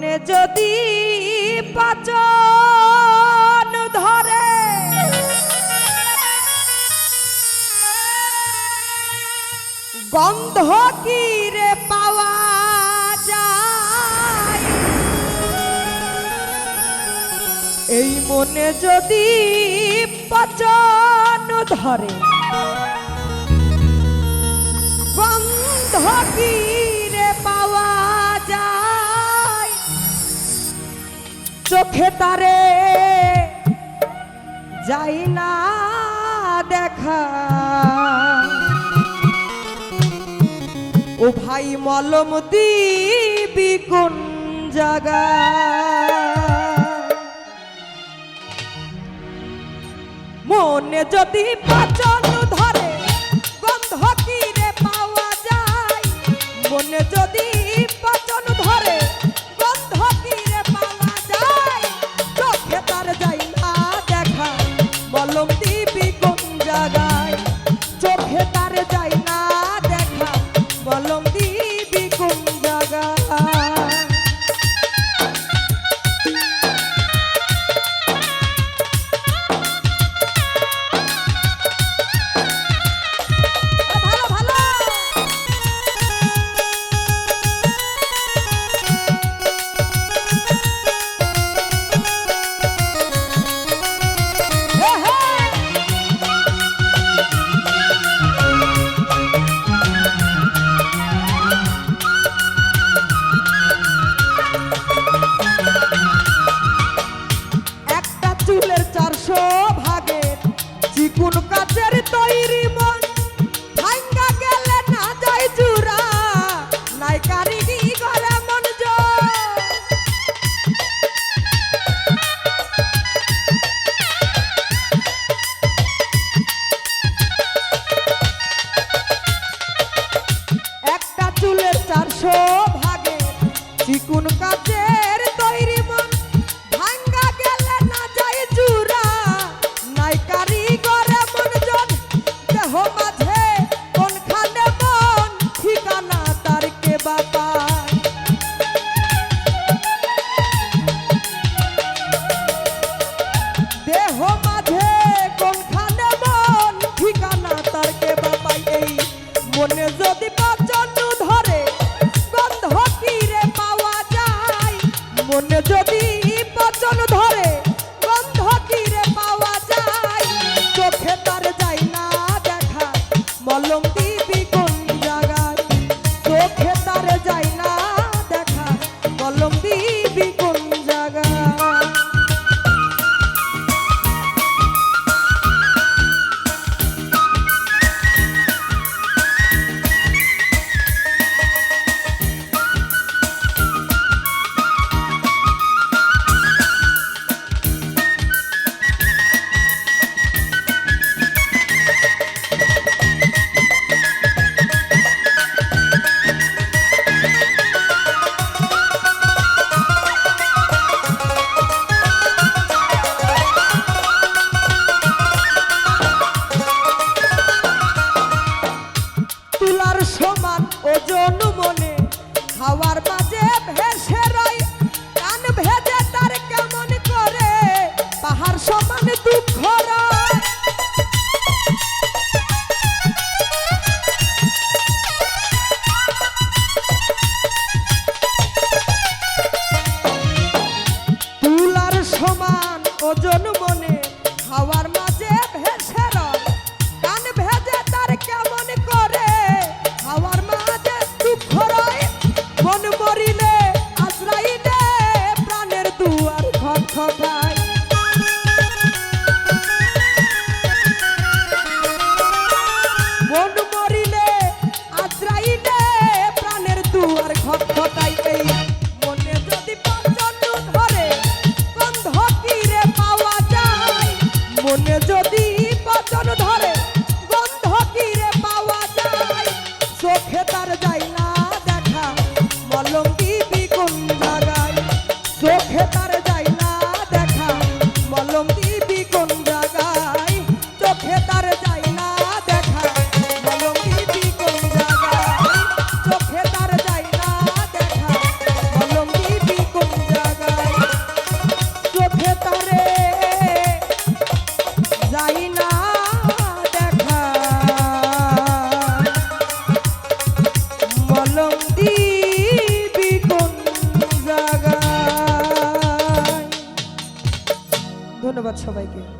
মনে যদি পাচন ধরে, গন্ধ কি রে পাওয়া যায়? এই মনে যদি পাচন ধরে, গন্ধ কি চোখে তারে যাই না দেখা। ও ভাই মলম দিবি কোন জাগা মনে যদি পাচন ধরে, গন্ধ কিরে পাওয়া যায়? মনে যদি Colombia. ওজন মনে খাওয়ার মাঝে ভেসে কান ভেজে তার কেমন করে খাওয়ার মাঝে দুঃখ রয়। মন মরিলে যদি ধন্যবাদ সবাইকে।